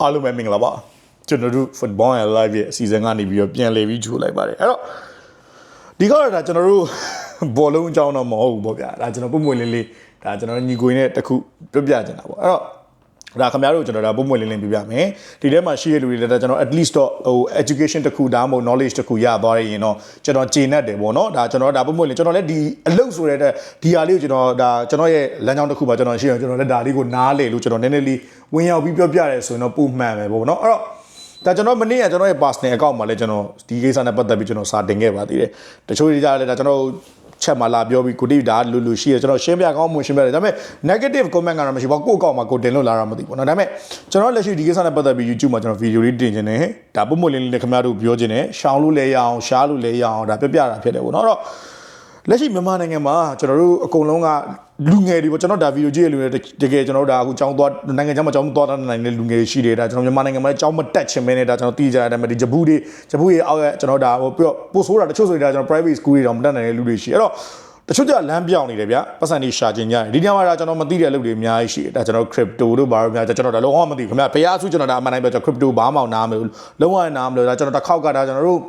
အားလုံးပဲမင်္ဂလာပါကျွန်တော်တို့ football and live ရဲ့အစီအစဉ်ကနေပြီးတော့ပြန်လည်ပြီးကြိုလိုက်ပါတယ်အဲ့တော့ဒီကတော့ဒါကျွန်တော်တို့ဘောလုံးအကြောင်းတော့မဟုတ်ဘူးပေါ့ဗျာဒါကျွန်တော်ပုံမှန်လေးလေးဒါကျွန်တော်ညီကိုရင်းနဲ့တခုပြပြချင်တာပေါ့အဲ့တော့ ဒါခင်ဗျားတို့ကျွန်တော်ဒါပုံမှန်လေးလေးပြပြမယ်ဒီထဲမှာရှိရလူတွေလည်းကျွန်တော် at least တော့ဟို education တခုဒါမှမဟုတ် knowledge တခုရသွားရရင်တော့ကျွန်တော်ကျေနပ်တယ်ပေါ့နော်ဒါကျွန်တော်ဒါပုံမှန်လေးကျွန်တော်လည်းဒီအလုပ်ဆိုတဲ့ဒီဟာလေးကိုကျွန်တော်ဒါကျွန်တော်ရဲ့လမ်းကြောင်းတစ်ခုပါကျွန်တော်ရှိအောင်ကျွန်တော်လည်းဒါလေးကိုနားလေလို့ကျွန်တော်နည်းနည်းလေးဝင်ရောက်ပြီးပြောပြရဲဆိုရင်တော့ပုံမှန်ပဲပေါ့နော်အဲ့တော့ဒါကျွန်တော်မနေ့ကကျွန်တော်ရဲ့ personal account မှာလည်းကျွန်တော်ဒီကိစ္စနဲ့ပတ်သက်ပြီးကျွန်တော်စာတင်ခဲ့ပါသေးတယ်တချို့တွေကြလည်းဒါကျွန်တော် ချက်မှာလာပြောပြီးကိုတိဒါလူလူရှိရကျွန်တော်ရှင်းပြကောင်းမှရှင်းပြတယ်ဒါပေမဲ့ negative comment ကတော့မရှိပါဘူးကိုယ့်အကောင့်မှာကိုတင်လို့လာတာမသိဘူးเนาะဒါပေမဲ့ကျွန်တော်လက်ရှိဒီကိစ္စနဲ့ပတ်သက်ပြီး YouTube မှာကျွန်တော်ဗီဒီယိုလေးတင်ခြင်းနဲ့ဒါပုံမလင်းလေးခင်ဗျားတို့ပြောခြင်းနဲ့ရှောင်းလို့လည်းရအောင်ရှားလို့လည်းရအောင်ဒါပြပြတာဖြစ်တယ်ပေါ့เนาะအဲ့တော့လက်ရှိမြန်မာနိုင်ငံမှာကျွန်တော်တို့အကုန်လုံးက လူငယ်တွေပေါ့ကျွန်တော်ဒါဗီဒီယိုကြည့်ရလူတွေတကယ်ကျွန်တော်တို့ဒါအခုចောင်းသွားနိုင်ငံခြားမှာចောင်းသွားတဲ့နိုင်ငံလူငယ်ရှိတယ်ဒါကျွန်တော်မြန်မာနိုင်ငံမှာចောင်းမတက်ချင်မဲနေတာကျွန်တော်သိကြရတယ်ဒီဂျပူတွေဂျပူရဲ့အောက်ကကျွန်တော်ဒါဟိုပြီးတော့ပို့ဆိုးတာတချို့ဆိုရင်ဒါကျွန်တော် private school တွေတော့မတက်နိုင်တဲ့လူတွေရှိအဲ့တော့တချို့ကြလမ်းပြောင်းနေတယ်ဗျပတ်စံတွေရှာကျင်ကြတယ်ဒီညမှာဒါကျွန်တော်မသိတဲ့အလုပ်တွေအများကြီးရှိတယ်ဒါကျွန်တော် crypto တို့ဘာလို့များကျွန်တော်ဒါလုံးဝမသိဘူးခင်ဗျဘယ်အားစုကျွန်တော်ဒါအမှန်တိုင်းပြောကျွန်တော် crypto ဘာမှမနားမလို့လုံးဝနားမလို့ဒါကျွန်တော်တစ်ခေါက်ကဒါကျွန်တော်တို့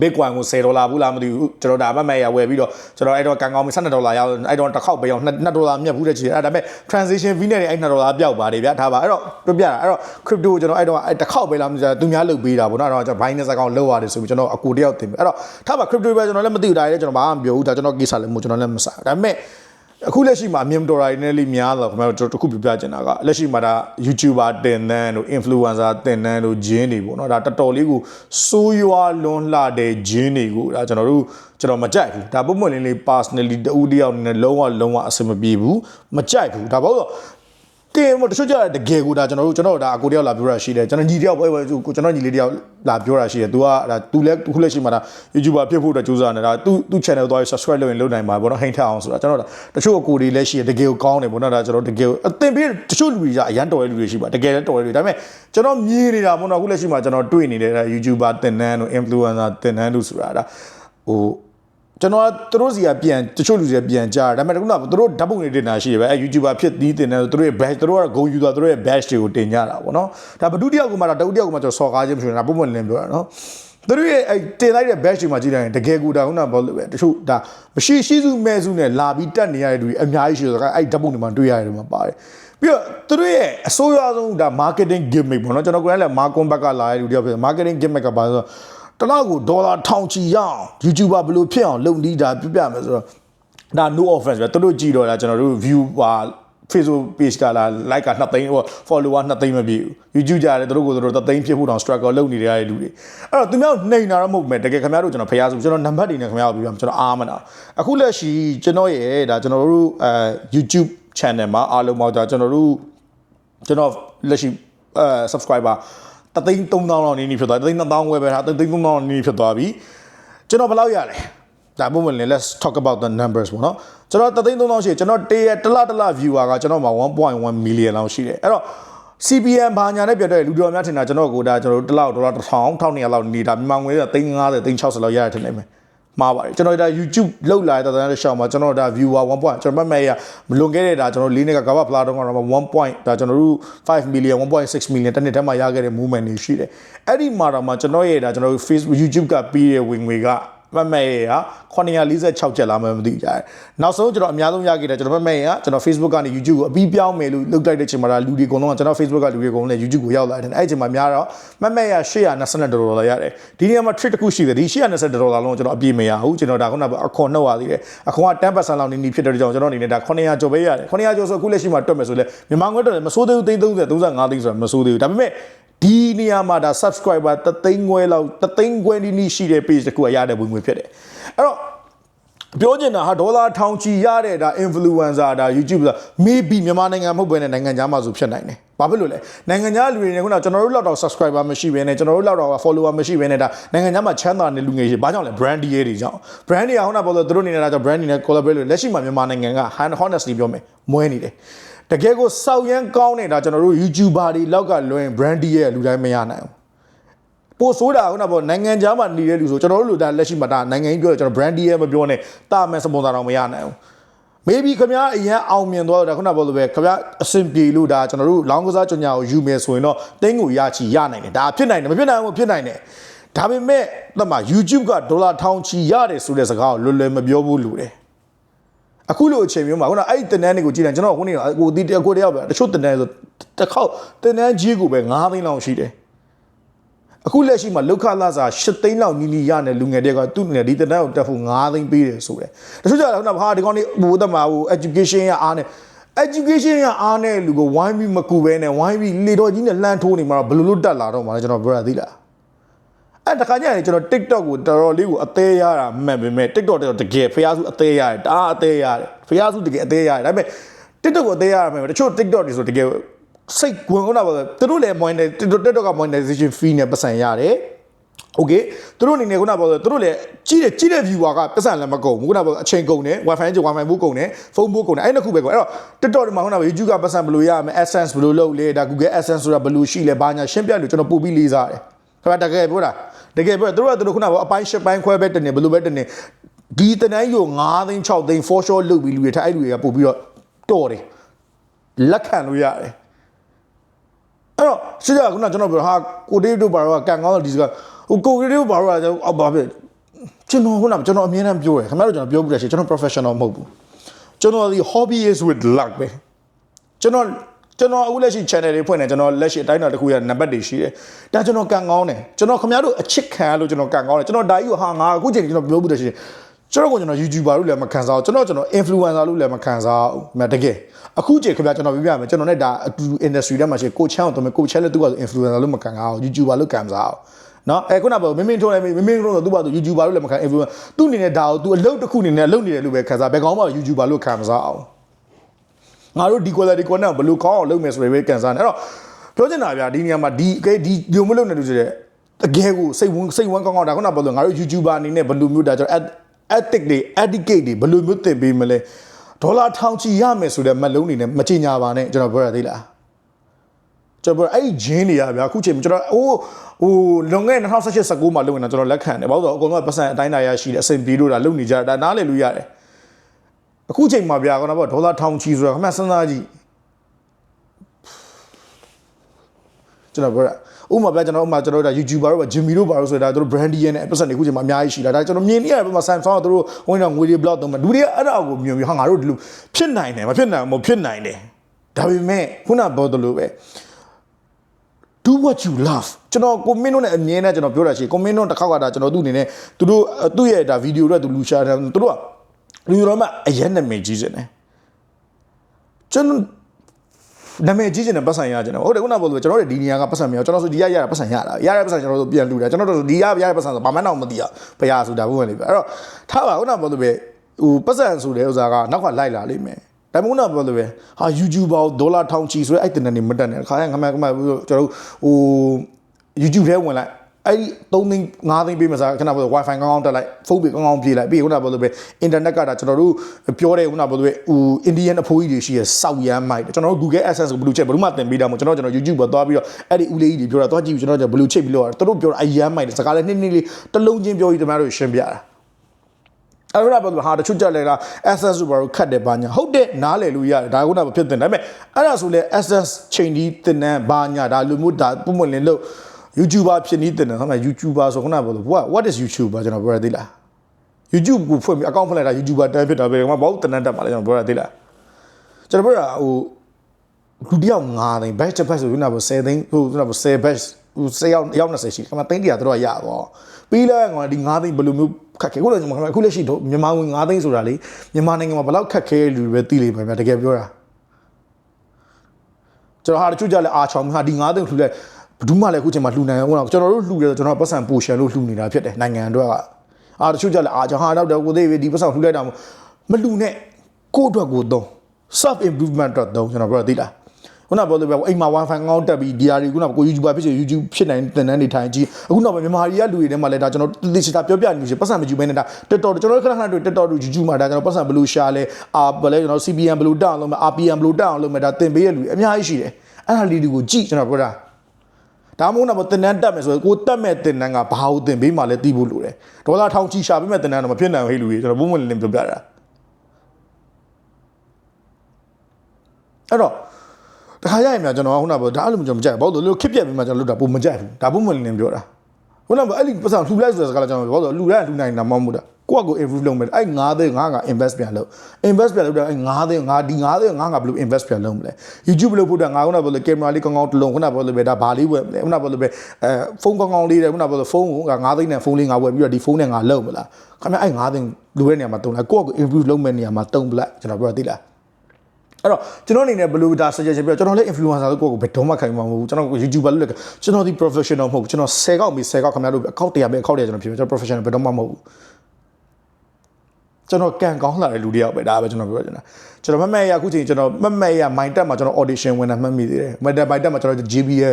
Bitcoin ကို10ဒေါ်လာဘူးလားမသိဘူးကျွန်တော်ဒါအမှတ်မဲ့ရဝယ်ပြီးတော့ကျွန်တော်အဲ့တော့ကန်ကောင်းပြီး12ဒေါ်လာရောက်အဲ့တော့တစ်ခေါက်ပဲအောင်2ဒေါ်လာမြတ်ဘူးတဲ့ချီအဲ့ဒါပေမဲ့ transaction fee နဲ့အဲ့2ဒေါ်လာပျောက်ပါတယ်ဗျာထားပါအဲ့တော့ပြပြတာအဲ့တော့ crypto ကျွန်တော်အဲ့တော့အဲ့တစ်ခေါက်ပဲလားမသိဘူးသူများလုပ်ပေးတာပေါ့နော်အဲ့တော့ကျွန်တော် Binance account လောက်ရတယ်ဆိုပြီးကျွန်တော်အကူတယောက်တင်ပြီအဲ့တော့ထားပါ crypto ပဲကျွန်တော်လည်းမသိဘူးဒါလည်းကျွန်တော်ဘာမှမပြောဘူးဒါကျွန်တော်ကိစ္စလည်းမဟုတ်ကျွန်တော်လည်းမစားဒါပေမဲ့ အခုလက်ရှိမှာအမြင်တော်ရိုင်းနဲ့လေးများတော့ခင်ဗျားတို့တခုပြပြချင်တာကလက်ရှိမှာဒါ YouTuber တင်တန်းတို့ influencer တင်တန်းတို့ဂျင်းတွေပေါ့နော်ဒါတော်တော်လေးကိုစိုးရွားလွန်းလှတဲ့ဂျင်းတွေကိုဒါကျွန်တော်တို့ကျွန်တော်မကြိုက်ဘူးဒါပုံမှန်လေးလေး personally တူတယောက်နဲ့လုံးဝလုံးဝအဆင်မပြေဘူးမကြိုက်ဘူးဒါပေါ့ဆို ကဲမတချို့ကြတကယ်ကိုဒါကျွန်တော်တို့ကျွန်တော်ဒါအကိုတယောက်လာပြောတာရှိတယ်ကျွန်တော်ညီတယောက်ပွဲပွဲကိုကျွန်တော်ညီလေးတယောက်လာပြောတာရှိတယ် तू ကဒါ तू လည်းခုလက်ရှိမှာဒါ YouTuber ဖြစ်ဖို့အတွက်ကြိုးစားနေတာ तू तू channel သွား subscribe လုပ်ရင်လုပ်နိုင်မှာပေါ့နော်ဟိန်ထအောင်ဆိုတာကျွန်တော်တချို့အကိုတွေလည်းရှိတယ်တကယ်ကိုကောင်းတယ်ပေါ့နော်ဒါကျွန်တော်တကယ်အသင်ပေးတချို့လူတွေကအရန်တော်တဲ့လူတွေရှိပါတကယ်လည်းတော်တဲ့လူဒါပေမဲ့ကျွန်တော်မြင်နေတာပေါ့နော်ခုလက်ရှိမှာကျွန်တော်တွေ့နေတယ်ဒါ YouTuber တင်နန်းတို့ influencer တင်နန်းတို့ဆိုတာဒါဟို ကျွန်တော်သူတို့စီကပြန်တချို့လူစီကပြန်ကြားဒါပေမဲ့ခုနကသူတို့ဓာတ်ပုံတွေတင်တာရှိတယ်ပဲအဲ YouTuber ဖြစ်ပြီးတင်တယ်သူတို့ရဲ့ badge သူတို့က go user သူတို့ရဲ့ badge တွေကိုတင်ကြတာပေါ့နော်ဒါဘဒုတယောက်ကမှဒါတဦးတယောက်ကမှကျွန်တော်စော်ကားခြင်းမရှိဘူးဒါပုံမှန်လင်းပြောတာနော်သူတို့ရဲ့အဲတင်လိုက်တဲ့ badge တွေမှာကြည့်လိုက်ရင်တကယ်ကူတာခုနကဘောလို့ပဲတချို့ဒါမရှိရှိစုမဲစုနဲ့လာပြီးတက်နေရတဲ့လူတွေအများကြီးရှိတယ်ဆိုတော့အဲဓာတ်ပုံတွေမှာတွေ့ရတယ်မှာပါတယ်ပြီးတော့သူတို့ရဲ့အစိုးရဆုံးဒါ marketing gimmick ပေါ့နော်ကျွန်တော်ကိုယ်လည်း marketing ဘက်ကလာတဲ့လူတယောက်ဖြစ် marketing gimmick ကပါဆိုတော့ တလောက်ကိုဒေါ်လာထောင်ချီရအောင် YouTuber ဘယ်လိုဖြစ်အောင်လုပ်နေတာပြပြမယ်ဆိုတော့ဒါ no offense ပဲသူတို့ကြည့်တော့ဒါကျွန်တော်တို့ view ပါ Facebook page ကလာ like က2သိန်းဟို follower 2သိန်းမပြည့်ဘူး YouTube ကြတယ်သူတို့ကိုသူတို့3သိန်းဖြစ်ဖို့တောင် struggle လုပ်နေရတဲ့လူတွေအဲ့တော့သူများနှိမ်တာတော့မဟုတ်မဲ့တကယ်ခင်ဗျားတို့ကျွန်တော်ဖျားဆိုကျွန်တော်နံပါတ်တွေနဲ့ခင်ဗျားကိုပြီးပါကျွန်တော်အားမနာအခုလက်ရှိကျွန်တော်ရဲ့ဒါကျွန်တော်တို့အဲ YouTube channel မှာအားလုံးပေါ့ဒါကျွန်တော်တို့ကျွန်တော်လက်ရှိအဲ subscriber တသိန်း3000လောက်နေနေဖြစ်သွားတသိန်း2000ဝယ်ပဲထားတသိန်း3000လောက်နေနေဖြစ်သွားပြီကျွန်တော်ဘယ်လောက်ရလဲဒါပုံမှန်လေ let's talk about the numbers ပေါ့နော်ကျွန်တော်တသိန်း3000ရှိကျွန်တော်တရတလတလ viewer ကကျွန်တော်မှာ1.1 million လောက်ရှိတယ်အဲ့တော့ CPM ဘာညာနဲ့ပြတဲ့လူတော်များထင်တာကျွန်တော်ကိုဒါကျွန်တော်တို့တစ်လောက်ဒေါ်လာ1000 1200လောက်နေတာမြန်မာငွေက350 360လောက်ရရထင်နေမယ် မှားပါတယ်ကျွန်တော်ဒါ YouTube လောက်လာတဲ့တဲ့ရှောင်းမှာကျွန်တော်ဒါ viewer 1. ကျွန်တော်မှတ်မဲ့ရမလွန်ခဲ့တဲ့ဒါကျွန်တော်၄နှစ်ကကမ္ဘာဖလားတော့ကတော့ 1. ဒါကျွန်တော်တို့5 million 1.6 million တနေ့တည်းမှာရခဲ့တဲ့ movement တွေရှိတယ်အဲ့ဒီမှာတော့မှကျွန်တော်ရဲ့ဒါကျွန်တော်တို့ Facebook YouTube ကပြီးတဲ့ဝင်ငွေက မတ်မဲ့ရ946ကျက်လာမှမသိကြတယ်။နောက်ဆုံးကျွန်တော်အများဆုံးရခဲ့တယ်ကျွန်တော်မတ်မဲ့ရကျွန်တော် Facebook ကနေ YouTube ကိုအပြီးပြောင်းမယ်လို့လုပ်တိုက်တဲ့ချိန်မှာလူတွေအကုန်လုံးကကျွန်တော် Facebook ကလူတွေအကုန်လုံးလည်း YouTube ကိုရောက်လာတယ်။အဲ့ဒီချိန်မှာများတော့မတ်မဲ့ရ820ဒေါ်လာရတယ်။ဒီနေရာမှာ trick တစ်ခုရှိတယ်ဒီ820ဒေါ်လာလုံးကျွန်တော်အပြည့်မရဘူးကျွန်တော်ဒါခုနကအခွန်နှုတ်ရသေးတယ်။အခွန်က10%လောက်နေနေဖြစ်တဲ့ကြောင့်ကျွန်တော်အနေနဲ့ဒါ900ကျော်ပဲရတယ်။900ကျော်ဆိုအခုလက်ရှိမှာတွက်မယ်ဆိုလဲမြန်မာငွေတွက်တယ်မစိုးသေးဘူးသိန်း30 35သိန်းဆိုတာမစိုးသေးဘူးဒါပေမဲ့ ဒီနေရာမှာဒါ subscriber တသိန်းခွဲလောက်တသိန်းခွဲနီးနီးရှိတဲ့ page တခုကရတဲ့ဝင်ငွေဖြစ်တယ်အဲ့တော့ပြောချင်တာဟာဒေါ်လာထောင်ချီရတဲ့ဒါ influencer ဒါ YouTube ဆိုတာ maybe မြန်မာနိုင်ငံမဟုတ်ဘဲနဲ့နိုင်ငံခြားမှာဆိုဖြစ်နိုင်တယ်။ဘာဖြစ်လို့လဲ။နိုင်ငံခြားလူတွေနဲ့ခုနကျွန်တော်တို့လောက်တော့ subscriber မရှိဘဲနဲ့ကျွန်တော်တို့လောက်တော့ follower မရှိဘဲနဲ့ဒါနိုင်ငံခြားမှာချမ်းသာတဲ့လူငယ်တွေဘာကြောင့်လဲ brand တွေတွေကြောင့် brand တွေကခုနပြောလို့သူတို့နေနေတာကြောင့် brand တွေနဲ့ collaborate လို့လက်ရှိမှာမြန်မာနိုင်ငံက honestly ပြောမယ်မွဲနေတယ်။ တကယ်ကိုစောက်ရမ်းကောင်းနေတာကျွန်တော်တို့ YouTuber တွေလောက်ကလွင် brand ရဲ့လူတိုင်းမရနိုင်ဘူး။ပို့ဆိုတာခုနကပေါ့နိုင်ငံခြားမှာနေတဲ့လူဆိုကျွန်တော်တို့လူဒါလက်ရှိမှာဒါနိုင်ငံကြီးပြောတယ်ကျွန်တော် brand ရဲ့မပြောနဲ့တာမန်စပွန်ဆာတော့မရနိုင်ဘူး maybe ခင်ဗျားအရင်အောင်မြင်သွားတော့ဒါခုနပြောလို့ပဲခင်ဗျားအဆင်ပြေလို့ဒါကျွန်တော်တို့လောင်းကစားကြောင်ညာကိုယူမယ်ဆိုရင်တော့တင်းကိုရချီရနိုင်တယ်ဒါဖြစ်နိုင်တယ်မဖြစ်နိုင်ဘူးဖြစ်နိုင်တယ်ဒါပေမဲ့တမ YouTube ကဒေါ်လာထောင်ချီရတယ်ဆိုတဲ့စကားကိုလွယ်လွယ်မပြောဘူးလို့တယ် အခုလိုအချိန်မျိုးမှာခုနအဲ့ဒီတင်တန်းတွေကိုကြည့်တယ်ကျွန်တော်ခုနေကိုဒီတကိုတယောက်ပဲတချို့တင်တန်းဆိုတစ်ခေါက်တင်တန်းကြီးကိုပဲ9သိန်းလောက်ရှိတယ်အခုလက်ရှိမှာလောက်ခလာစာ8သိန်းလောက်နီးနီးရတဲ့လူငယ်တွေကသူ့နေဒီတင်တန်းကိုတက်ဖို့9သိန်းပေးတယ်ဆိုတယ်တချို့ကြတော့ခုနဟာဒီကောင်นี่ဘိုးတမဟို education ရအားနဲ့ education ရအားနဲ့လူကိုဝိုင်းပြီးမကူပဲနဲ့ဝိုင်းပြီးလေတော်ကြီးနဲ့လှမ်းထိုးနေမှာတော့ဘယ်လိုလုပ်တက်လာတော့မှာလဲကျွန်တော်ပြောရသေးလား အဲ့တခါကျရင်ကျွန်တော် TikTok ကိုတော်တော်လေးကိုအသေးရတာမှန်ပေမဲ့ TikTok တော့တကယ်ဖျားစုအသေးရတယ်တအားအသေးရတယ်ဖျားစုတကယ်အသေးရတယ်ဒါပေမဲ့ TikTok ကိုအသေးရတာမှန်ပေမဲ့တချို့ TikTok တွေဆိုတကယ်စိတ်ဝင်ကုန်တာပါပဲသူတို့လည်း monetize TikTok TikTok က monetization fee နဲ့ပတ်စံရတယ်โอเคသူတို့အနေနဲ့ခုနကပြောဆိုသူတို့လည်းကြီးတယ်ကြီးတဲ့ viewer ကပတ်စံလည်းမကုန်ဘူးခုနကပြောအချိန်ကုန်တယ် wifi ကျ wifi ဘူးကုန်တယ်ဖုန်းဘူးကုန်တယ်အဲ့နှစ်ခုပဲကွာအဲ့တော့ TikTok ဒီမှာခုနက YouTube ကပတ်စံဘယ်လိုရမလဲ AdSense ဘယ်လိုလုပ်လဲဒါ Google AdSense ဆိုတာဘယ်လိုရှိလဲဘာညာရှင်းပြလို့ကျွန်တော်ပို့ပြီးလေးစားတယ်ခင်ဗျာတကယ်ပြောတာ တကယ်ပြောသူတို့ကသူတို့ခုနကအပိုင်း၈ပိုင်းခွဲပဲတင်နေဘယ်လိုပဲတင်နေဒီတနန်းယူ9သိန်း6သိန်း for sure လုပ်ပြီးလူတွေထားအဲ့လူတွေကပို့ပြီးတော့တော်တယ်လက်ခံလို့ရတယ်အဲ့တော့ရှင်းရခုနကျွန်တော်ပြောဟာကိုဒေးတို့ဘာတော့ကန်ကောင်းတဲ့ဒီစကဟိုကိုဒေးတို့ဘာတော့အော်ဘာဖြစ်ကျွန်တော်ခုနကျွန်တော်အမြဲတမ်းပြောတယ်ခင်ဗျားတို့ကျွန်တော်ပြောပြတယ်ရှင်းကျွန်တော် professional မဟုတ်ဘူးကျွန်တော်ဒီ hobbyist with luck ပဲကျွန်တော် ကျွန်တော်အခုလက်ရှိ channel တွေဖွင့်နေကျွန်တော်လက်ရှိအတိုင်းအတာတစ်ခုရနံပါတ်တွေရှိတယ်ဒါကျွန်တော်ကန်ကောင်းတယ်ကျွန်တော်ခင်ဗျားတို့အချစ်ခံရလို့ကျွန်တော်ကန်ကောင်းတယ်ကျွန်တော်ဒါကြီးကိုဟာငါအခုချိန်ကျွန်တော်ပြောပြတယ်ရှင်းကျွန်တော်ကကျွန်တော် YouTuber လို့လည်းမခံစားဘူးကျွန်တော်ကျွန်တော် influencer လို့လည်းမခံစားဘူးမတကယ်အခုချိန်ခင်ဗျာကျွန်တော်ပြပြမယ်ကျွန်တော်နဲ့ဒါအတူ industry ထဲမှာရှိကိုချမ်းအောင်တော့ကိုချမ်းလည်းသူက influencer လို့မခံစားဘူး YouTuber လို့ခံစားအောင်နော်အဲခုနကပြောမင်းမင်းထုံးလည်းမင်းမင်းထုံးတော့သူ့ဘာသူ YouTuber လို့လည်းမခံ influencer သူ့အနေနဲ့ဒါကို तू အလုပ်တစ်ခုအနေနဲ့လုပ်နေတယ်လို့ပဲခံစားဘယ်ကောင်းမှ YouTuber လို့ခံမစားအောင် ငါတို့ဒီ quality content ဘယ်လိုကောင်းအောင်လုပ်မယ်ဆိုရယ်ပဲကန်စားနေအဲ့တော့ပြောချင်တာဗျာဒီနေရာမှာဒီကဲဒီဒီမလုပ်နေလို့ဆိုတဲ့တကယ်ကိုစိတ်ဝင်စိတ်ဝင်ကောင်းကောင်းဒါခုနကပြောလို့ငါတို့ YouTuber အနေနဲ့ဘယ်လိုမျိုးဒါကျွန်တော် ethic တွေ etiquette တွေဘယ်လိုမျိုးသင်ပေးမလဲဒေါ်လာထောင်ချီရမယ်ဆိုတဲ့မက်လုံးတွေနဲ့မချင်ညာပါနဲ့ကျွန်တော်ပြောရသေးလားကျွန်တော်အဲ့ဒီဂျင်းတွေကဗျာအခုချိန်ကျွန်တော်ဟိုဟိုလွန်ခဲ့တဲ့2018 19မှာလုပ်နေတာကျွန်တော်လက်ခံတယ်ဘာလို့ဆိုတော့အကုန်လုံးကပတ်စံအတိုင်းတာရရှိတယ်အဆင်ပြေလို့ဒါလုပ်နေကြတာဒါနားလည်လို့ရတယ် အခုချိန်မှာဗျာကတော့ဒေါ်လာထောင်ချီဆိုတာခမစဉ်းစားကြည့်ကျွန်တော်ပြောတာဥပမာပြကျွန်တော်ဥပမာကျွန်တော်တို့ဒါ YouTuber တို့ပါ Jimmy တို့ပါလို့ဆိုတာတို့ brand ရဲ့နဲ့ပတ်စံတွေခုချိန်မှာအများကြီးရှိတာဒါကျွန်တော်မြင်နေရတယ်ပြမ Samsung ကတို့ဝင်တော့ငွေတွေ block တော့မှာလူတွေကအဲ့ဒါကိုမြင်ပြီးဟာငါတို့ဒီလိုဖြစ်နိုင်တယ်မဖြစ်နိုင်ဘူးမဖြစ်နိုင်တယ်ဒါပေမဲ့ခုနပြောသလိုပဲ do what you love ကျွန်တော်ကိုမင်းတို့နဲ့အမြင်နဲ့ကျွန်တော်ပြောတာရှိကိုမင်းတို့တစ်ခေါက်ကဒါကျွန်တော်သူ့အနေနဲ့သူတို့သူ့ရဲ့ဒါဗီဒီယိုတွေသူလူရှာတယ်သူတို့က လူရောမအရင်နာမည်ကြီးစင်တယ်ကျွန်တော်နာမည်ကြီးစင်တယ်ပတ်စံရကြတယ်ဟုတ်တယ်ခုနကပြောလို့ကျွန်တော်တို့ဒီနေရာကပတ်စံမရကျွန်တော်ဆိုဒီရရတာပတ်စံရတာရရပတ်စံကျွန်တော်တို့ပြန်လူတာကျွန်တော်တို့ဒီရရပတ်စံဆိုဘာမှတော့မသိရဘုရားဆိုတာဘုရားလေးပဲအဲ့တော့ထားပါခုနကပြောလို့ပဲဟိုပတ်စံဆိုတဲ့ဥစားကနောက်ကလိုက်လာလိမ့်မယ်ဒါမှမဟုတ်ပြောလို့ပဲဟာ YouTuber ဒေါ်လာထောင်ချီဆိုတဲ့အဲ့တင်နေမတက်နဲ့ခါရငမငမကျွန်တော်တို့ဟို YouTube ထဲဝင်လိုက် အဲ့ဒီ3သိန်း5သိန်းပေးမှစားခဏပြော Wi-Fi ကောင်းကောင်းတက်လိုက်ဖုန်းပေးကောင်းကောင်းပြေးလိုက်ပြီးခုနပြောလို့ပဲ internet ကဒါကျွန်တော်တို့ပြောတယ်ခုနပြောလို့ပဲဟို Indian အဖိုးကြီးတွေရှိရစောက်ရမ်းမိုက်ကျွန်တော်တို့ Google AdSense ကိုဘယ်လိုချက်ဘယ်လိုမှသင်ပေးတာမဟုတ်ကျွန်တော်ကျွန်တော် YouTube ပေါ်သွားပြီးတော့အဲ့ဒီဦးလေးကြီးတွေပြောတာသွားကြည့်ပြီးကျွန်တော်ကျွန်တော်ဘယ်လိုချိတ်ပြီးလို့သူတို့ပြောတာအရမ်းမိုက်တယ်စကားလည်းနှစ်နှစ်လေးတစ်လုံးချင်းပြောပြီးတမန်တို့ရှင်းပြတာအဲ့တော့ဘာလို့ဟာတချို့ကြလဲလား access ဆိုဘာလို့ခတ်တယ်ဘာညာဟုတ်တယ်နားလည်လို့ရတယ်ဒါကကတော့ဖြစ်တယ်ဒါပေမဲ့အဲ့ဒါဆိုလဲ access ချိန်ဒီတင်နန်းဘာညာဒါလူမျိုးဒါပုံမှန်လင်းလို့ YouTuber ဖြစ်နေတင်တယ်ဟုတ်လား YouTuber ဆိုခုနကဘာလို့ what what is YouTuber ကျွန်တော်ပြောရသေးလား YouTube ကိုဖွင့်ပြီး account ဖွင့်လိုက်တာ YouTuber တန်းဖြစ်တာပဲဘာလို့တင်နန်းတက်ပါလဲကျွန်တော်ပြောရသေးလားကျွန်တော်ပြောတာဟိုလူတယောက်9သိန်း batch batch ဆိုခုနက10သိန်းဟိုခုနက10 batch ဟို10ရောက်ရောက်20ရှိခမသိန်းတရာတော့ရပါပြီးလဲငါဒီ9သိန်းဘယ်လိုမျိုးခက်ခဲခုလည်းကျွန်တော်အခုလက်ရှိတော့မြန်မာဝင်9သိန်းဆိုတာလေမြန်မာနိုင်ငံမှာဘယ်လောက်ခက်ခဲလူတွေပဲသိလိမ့်မယ်ဗျတကယ်ပြောတာကျွန်တော်ဟာတချို့ကြလဲအာချောင်ဟာဒီ9သိန်းလှူလဲ ဘယ်သူမှလည်းအခုချိန်မှာလှူနိုင်အောင်ကျွန်တော်တို့လှူတယ်ကျွန်တော်ပတ်စံပိုရှယ်လို့လှူနေတာဖြစ်တယ်နိုင်ငံအတွက်ကအာတချို့ကြလဲအာချောင်ဟာတော့ကိုသေးပြီဒီပတ်စံလှူလိုက်တာမလှူနဲ့ကိုယ့်အတွက်ကိုသုံး self improvement တော့သုံးကျွန်တော်ပြောသိလားခုနပြောလို့ပဲအိမ်မှာ wifi ကောင်းတက်ပြီးဒီဟာတွေခုနကကို YouTuber ဖြစ်ချင် YouTube ဖြစ်နိုင်တဲ့တန်းတွေထိုင်ကြည့်အခုနောက်ပဲမြန်မာပြည်ကလူတွေထဲမှာလည်းဒါကျွန်တော်တသိချတာပြောပြနေလို့ရှိရင်ပတ်စံမကြည့်ဘဲနဲ့ဒါ TikTok ကျွန်တော်ခဏခဏတွေ့ TikTok တို့ YouTube မှာဒါကျွန်တော်ပတ်စံဘယ်လိုရှာလဲအာဘယ်လဲကျွန်တော် CPM ဘယ်လိုတက်အောင်လုပ်မလဲ RPM ဘယ်လိုတက်အောင်လုပ်မလဲဒါသင်ပေးရလူအများကြီးရှိတယ်အဲ့ဒါလေးတွေကိုကြည့်ကျွန်တော်ပြောတာ ဒါမှမဟုတ်တော့တင်တန်းတက်မယ်ဆိုရင်ကိုတက်မဲ့တင်တန်းကဘာလို့တင်ပေးမှလဲသိဖို့လိုတယ်ဒေါ်လာထောင်ချီရှာပေးမဲ့တင်တန်းတော့မဖြစ်နိုင်ဘူးဟဲ့လူကြီးကျွန်တော်ဘုံမလင်းပြောပြတာအဲ့တော့တခါရရင်များကျွန်တော်ကခုနကပြောဒါအဲ့လိုမျိုးကျွန်တော်မကြိုက်ဘူးဘာလို့လဲခက်ပြက်ပြီးမှကျွန်တော်လုပ်တာပုံမကြိုက်ဘူးဒါဘုံမလင်းပြောတာခုနကအဲ့ဒီပတ်စံလှူလိုက်ဆိုတဲ့စကားလည်းကျွန်တော်ပြောဆိုလှူရလှူနိုင်တာမှမဟုတ်ဘူး ကိုယ့်ကို improve လုပ်မယ်အဲ့9သိန်းငါက invest ပြန်လုပ် invest ပြန်လုပ်တယ်အဲ့9သိန်းငါဒီ9သိန်းငါငါဘယ်လို invest ပြန်လုပ်မလဲ YouTube လုပ်ဖို့တာငါခုနကပြောလို့ camera လေးကောင်းကောင်းတစ်လုံးခုနကပြောလို့ပဲဒါဘာလေးဝယ်မလဲခုနကပြောလို့ပဲအဲဖုန်းကောင်းကောင်းလေးတယ်ခုနကပြောလို့ဖုန်းကိုငါ9သိန်းနဲ့ဖုန်းလေးငါဝယ်ပြီးတော့ဒီဖုန်းနဲ့ငါလုပ်မလားခင်ဗျအဲ့9သိန်းလူတဲ့နေရာမှာတုံးလိုက်ကိုယ့်ကို improve လုပ်မဲ့နေရာမှာတုံးပလိုက်ကျွန်တော်ပြောသိလားအဲ့တော့ကျွန်တော်အနေနဲ့ဘယ်လိုဒါ suggestion ပြကျွန်တော်လည်း influencer လို့ကိုယ့်ကိုဘယ်တော့မှခိုင်မှာမဟုတ်ဘူးကျွန်တော် YouTuber လို့လည်းကျွန်တော်ဒီ professional မဟုတ်ဘူးကျွန်တော်10កောက်ပြီး10កောက်ခင်ဗျားတို့အကောင့်100ပဲအကောင့်100ကျွန်တော်ဖြစ်ကျွန်တော် professional ဘယ်တော့မှမဟုတ်ဘူး ကျွန်တော်ကန်ကောင်းလာတဲ့လူတယောက်ပဲဒါပဲကျွန်တော်ပြောချင်တာကျွန်တော်မမက်ရအခုချိန်ကျွန်တော်မမက်ရ mind tap မှာကျွန်တော် audition ဝင်တာမှတ်မိသေးတယ် mind tap mind tap မှာကျွန်တော် JB ရဲ့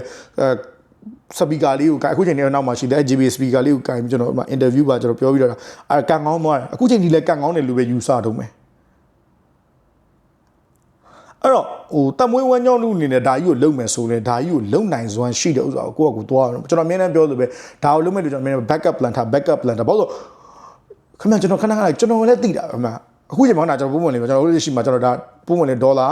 စပီကာလေးကိုအခုချိန်နေနောက်မှာရှိတဲ့ JB speaker လေးကိုကင်ပြီးကျွန်တော် interview ပါကျွန်တော်ပြောပြီးတော့အဲကန်ကောင်းသွားတယ်အခုချိန်ဒီလဲကန်ကောင်းတယ်လူပဲယူဆတော့မယ်အဲ့တော့ဟိုတမွေးဝမ်းကြောင်းလူအနေနဲ့ဒါကြီးကိုလုံမယ်ဆိုလဲဒါကြီးကိုလုံနိုင်စွမ်းရှိတဲ့ဥစ္စာကိုကိုယ့်အကူသွားအောင်ကျွန်တော်အမြဲတမ်းပြောလို့ပဲဒါကိုလုံမဲ့လူကျွန်တော်အမြဲတမ်း backup plan ထား backup plan ထားဘာလို့ ခင်ဗျာကျွန်တော်ခဏခဏကျွန်တော်လည်းသိတာခင်ဗျာအခုချိန်မှာကျွန်တော်ပုံမှန်လေးကျွန်တော်တို့ရှိမှာကျွန်တော်ဒါပုံမှန်လေးဒေါ်လာ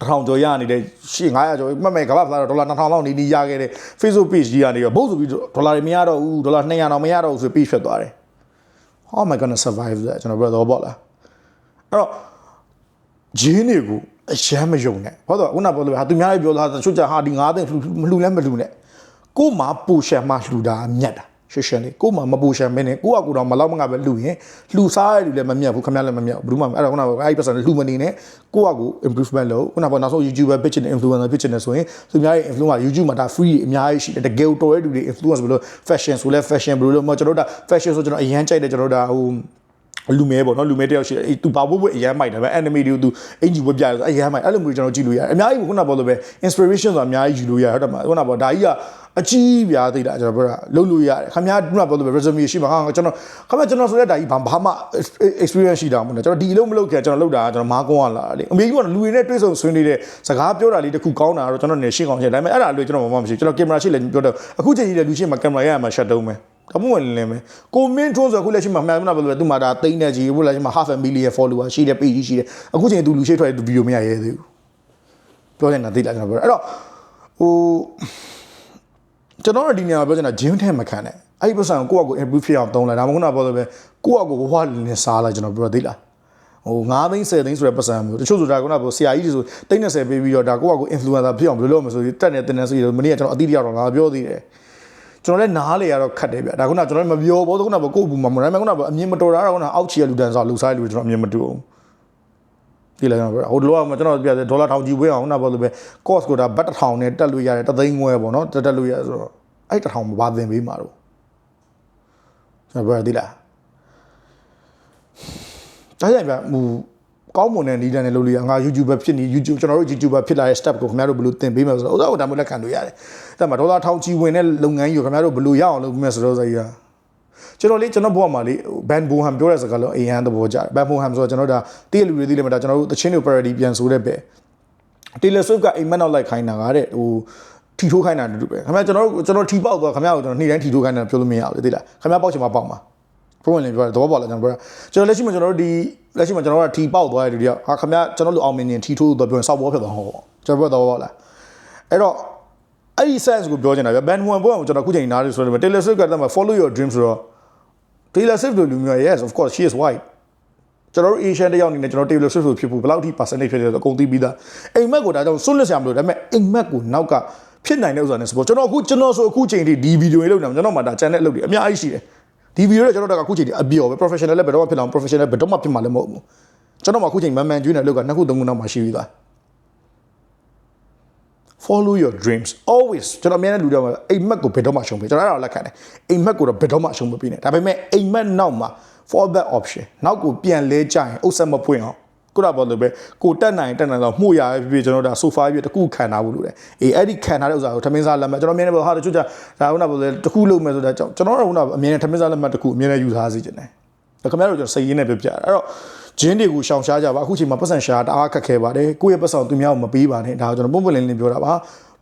တစ်ထောင်ကျော်ရနေတဲ့ရှေ့900ကျော်မှတ်မဲ့ကမ္ဘာဖလားဒေါ်လာ2000လောက်နေနေရခဲ့တဲ့ Facebook page ကြီးကနေတော့ဘုတ်ဆိုပြီးဒေါ်လာတွေမရတော့ဘူးဒေါ်လာ200တော့မရတော့ဘူးဆို page ဖြစ်သွားတယ် how am i going to survive that ကျွန်တော်ပြောတော့ပေါ့လားအဲ့တော့ဂျင်းတွေကိုအရမ်းမယုံနဲ့ဘာလို့ခုနပြောလို့ဟာသူများလည်းပြောတာတချို့ကြဟာဒီ9သိန်းမလှူလဲမလှူနဲ့ကို့မှာပူရှံမှလှူတာမြတ်တာ ရှင်းရှင်းလေးကို့မှာမပူရှံမင်းနဲ့ကို့ကကိုတော့မလောက်မငါပဲလှူရင်လှူစားရလူလည်းမမြတ်ဘူးခမရလည်းမမြတ်ဘူးဘူးမှအဲ့ဒါခုနကအဲ့ဒီပတ်စံလှူမနေနဲ့ကို့ကကို improvement လုပ်ခုနကနောက်ဆုံး YouTuber pitch နဲ့ influencer pitch နဲ့ဆိုရင်သူများရဲ့ influencer YouTube မှာဒါ free အများကြီးရှိတယ်တကယ်တော်တဲ့လူတွေ influence ဘယ်လို fashion ဆိုလဲ fashion ဘယ်လိုလဲကျွန်တော်တို့ဒါ fashion ဆိုကျွန်တော်အရန်ကြိုက်တယ်ကျွန်တော်တို့ဒါဟိုလူမဲပေါ့နော်လူမဲတယောက်ရှိတယ်အေး तू ဘာဖို့ဖို့အရန်မိုက်တယ်ပဲ enemy တွေကို तू အင်ဂျီဝက်ပြတယ်ဆိုအရန်မိုက်အဲ့လိုမျိုးကျွန်တော်ကြည့်လို့ရတယ်အများကြီးခုနကပြောလို့ပဲ inspiration ဆိုတာအများကြီးယူလို့ရတယ်ဟုတ်တယ်မဟုတ်ခုနကပြောဒါကြီးက အကြီးပြားသိတာကျွန်တော်ပြောတာလုပ်လို့ရတယ်ခင်ဗျားခုနကပြောလို့ပဲ resume ရှိမှာဟာကျွန်တော်ခင်ဗျားကျွန်တော်ဆိုတဲ့ဒါကြီးဘာဘာမှ experience ရှိတာမဟုတ်ဘူးကျွန်တော်ဒီလုံးမလုပ်ခင်ကျွန်တော်လုပ်တာကျွန်တော်မားကွန်းလာလေအမေကြီးကလူတွေနဲ့တွေ့ဆုံဆွေးနေတဲ့စကားပြောတာလေးတခုကောင်းတာတော့ကျွန်တော်နေရှင်းအောင်ရှင်းဒါပေမဲ့အဲ့ဒါလေးကျွန်တော်မမမရှိကျွန်တော်ကင်မရာရှိလည်းပြောတော့အခုချိန်ကြီးလည်းလူရှိမှကင်မရာရမှာ shut down မယ်ဒါမှမဟုတ်လင်းမယ်ကိုမင်းထွန်းဆိုအခုလက်ရှိမှာမှန်မှန်ပဲလို့သူမှဒါတိန်းနေကြီးဘုလက်ရှိမှာ half a million follower ရှိတဲ့ page ရှိတယ်အခုချိန်သူလူရှိထွက်တဲ့ဗီဒီယိုမရရဲသေးဘူးပြောနေတာသိလားကျွန်တော်ပြောအဲ့တော့ဟို ကျွန်တော်တို့ဒီနေရာမှာပြောချင်တာ gym ထဲမှာခံတယ်အဲ့ဒီပတ်စံကိုယ့်အကို improve ဖြစ်အောင်သုံးလိုက်ဒါမှမဟုတ်ကတော့ပြောလို့ပဲကိုယ့်အကိုဘဝလင်းနေစားလိုက်ကျွန်တော်ပြောသိလားဟို9သိန်း10သိန်းဆိုတဲ့ပတ်စံမျိုးတချို့ဆိုတာကကတော့ဆရာကြီးတွေဆိုသိန်း30ပေးပြီးတော့ဒါကိုယ့်အကို influencer ဖြစ်အောင်ဘယ်လိုလုပ်မလဲဆိုပြီးတက်နေတင်နေဆိုပြီးမနေ့ကကျွန်တော်အတိအကျတော့ငါပြောသေးတယ်ကျွန်တော်လည်းနားလေရတော့ခတ်တယ်ဗျဒါခုနကျွန်တော်လည်းမပြောဘောခုနကကိုယ့်ဘူးမှာမဒါပေမဲ့ခုနကအမြင်မတော်တာတော့ခုနအောက်ချီရလူတန်းစားလူစားလူကျွန်တော်အမြင်မတူအော င်ဒီလည်းကျွန်တော်ဟိုလောကကျွန်တော်ပြတယ်ဒေါ်လာထောင်ကြီးဝင်းအောင်ခုနပြောလို့ပဲ cost ကိုဒါဘတ်တစ်ထောင်နဲ့တက်လို့ရတယ်တသိန်းငွဲပေါ့နော်တက်တက်လို့ရဆိုတော့အဲ့တစ်ထောင်မပါသင်ပေးမှာတော့ကျွန်တော်ပြောဒီလားဒါကြိုင်ဗျမူကောင်းမွန်တဲ့နီးတန်းနဲ့လုပ်လို့ရငါ YouTuber ဖြစ်နေ YouTube ကျွန်တော်တို့ YouTuber ဖြစ်လာတဲ့ step ကိုခင်ဗျားတို့ဘယ်လိုသင်ပေးမလဲဆိုတော့ဥစ္စာကိုဒါမှလက်ခံလို့ရတယ်။ဒါမှဒေါ်လာထောင်ချီဝင်တဲ့လုပ်ငန်းကြီးကိုခင်ဗျားတို့ဘယ်လိုရအောင်လုပ်ပေးမလဲဆိုတော့ဆိုရကျွ န်တော်လေကျွန်တော်ဘဝမှာလေဘန်ဘိုဟမ်ပြောတဲ့စကားလုံးအရန်သဘောကျတယ်ဘန်ဘိုဟမ်ဆိုတော့ကျွန်တော်ဒါတည့်ရလူတွေသိတယ်မှာဒါကျွန်တော်တို့တချင်းတွေ parody ပြန်ဆိုတဲ့ပဲ Taylor Swift ကအိမ်မက်နောက်လိုက်ခိုင်းတာကတဲ့ဟိုထီထိုးခိုင်းတာတူပဲခင်ဗျာကျွန်တော်တို့ကျွန်တော်ထီပေါက်သွားခင်ဗျာကိုကျွန်တော်နေ့တိုင်းထီထိုးခိုင်းတာပြောလို့မရဘူးသိလားခင်ဗျာပေါက်ချင်မှပေါက်မှာဘုံဝင်လည်းပြောတယ်သဘောပေါက်လာကျွန်တော်ပြောကျွန်တော်လက်ရှိမှာကျွန်တော်တို့ဒီလက်ရှိမှာကျွန်တော်တို့ကထီပေါက်သွားတဲ့လူတွေကဟာခင်ဗျာကျွန်တော်တို့အောင်မြင်ရင်ထီထိုးတော့ပြောရင်စောက်ဘောဖြစ်သွားဟောကျွန်တော်ပြောတော့လားအဲ့တော့ အဲ့ဒီ sense ကိုပြောချင်တာဗျ band one ဘုံကကျွန်တော်ခုချိန်နားလို့ဆိုတော့ Taylor Swift ကတည်းက follow your dreams ဆိုတော့ Taylor Swift လိုလူမျိုး yes of course she is white ကျွန်တော်တို့ Asian တယောက်အနေနဲ့ကျွန်တော် Taylor Swift ဆိုဖြစ်ဖို့ဘယ်လောက်ထိ percentage ဖြစ်တယ်ဆိုတော့အကုန်သိပြီးသားအိမ်မက်ကိုဒါကြောင့်စွန့်လွတ်စရာမလိုဒါပေမဲ့အိမ်မက်ကိုနောက်ကဖြစ်နိုင်တဲ့ဥစ္စာနဲ့ support ကျွန်တော်အခုကျွန်တော်ဆိုအခုချိန်ထိဒီဗီဒီယိုလေးလုပ်နေတာကျွန်တော်မှဒါ channel အလုပ်တွေအများကြီးရှိတယ်ဒီဗီဒီယိုတွေကျွန်တော်တို့ကအခုချိန်ထိအပြော်ပဲ professional လည်းဘယ်တော့မှဖြစ်အောင် professional ဘယ်တော့မှဖြစ်မှာလည်းမဟုတ်ဘူးကျွန်တော်မှအခုချိန်မှန်မှန်ကျွေးနေအလုပ်ကနှစ်ခုသုံးခုနောက်မှရှိပြီးသား follow your dreams always ကျွန်တော်အများနဲ့လူတွေမှာအိမ်မက်ကိုဘယ်တော့မှရှုံးပေးကျွန်တော်အဲ့ဒါကိုလက်ခံတယ်အိမ်မက်ကိုတော့ဘယ်တော့မှရှုံးမပေးနဲ့ဒါပေမဲ့အိမ်မက်နောက်မှာ fallback option နောက်ကိုပြန်လဲကြရင်အုပ်ဆက်မပွင့်အောင်ခုနကပြောလို့ပဲကိုတက်နိုင်တက်နိုင်တော့မှုရပြပြကျွန်တော်ဒါ sofa ပြတကူခံထားဘူးလို့လေအေးအဲ့ဒီခံထားတဲ့ဥစ္စာကိုထမင်းစားလက်မှတ်ကျွန်တော်အမြဲတမ်းပြောဟာတချို့ကြဒါခုနကပြောလေတကူလုံးမယ်ဆိုတာကြောင့်ကျွန်တော်တို့ခုနကအမြဲတမ်းထမင်းစားလက်မှတ်တကူအမြဲတမ်းယူထားစေချင်တယ်ဒါ ခင်ဗျားတို့ကျွန်တော်စိတ်ရင်းနဲ့ပြောပြတာအဲ့တော့ဂျင်းတွေကိုရှောင်ရှားကြပါအခုချိန်မှာပတ်စံရှားတအားခက်ခဲပါတယ်ကိုယ့်ရဲ့ပတ်စံသူများကိုမပေးပါနဲ့ဒါကျွန်တော်ပုံပွင့်လင်းလင်းပြောတာပါ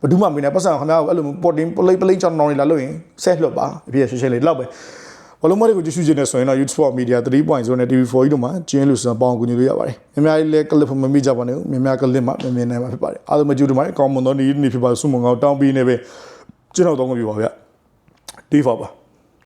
ဘဒုမှမင်းနဲ့ပတ်စံခင်ဗျားကိုအဲ့လိုပေါ်တင်ပလိပလိကြောင့်နော်နေလာလို့ရင်ဆက်လွတ်ပါအပြည့်ရှင်းရှင်းလေးလောက်ပဲဘလုံးမတွေကိုကြည့်ရှုခြင်းနဲ့ဆိုရင်တော့ YouTube Media 3.0နဲ့ TV4 ကြီးတို့မှာဂျင်းလို့ဆိုတော့ပေါအောင်ကူညီလို့ရပါတယ်။များများလေးကလစ်မမိကြပါနဲ့။များများကလစ်မှာမြင်မြင်နိုင်မှာဖြစ်ပါတယ်။အားလုံးမကြည့်တို့မှာကောင်းမွန်သောနေ့နေ့ဖြစ်ပါဆုမွန်ကောင်းတောင်းပြီးနေပဲကျွန်တော်တောင်းကုန်ပြပါဗျ။တေးပါပါ။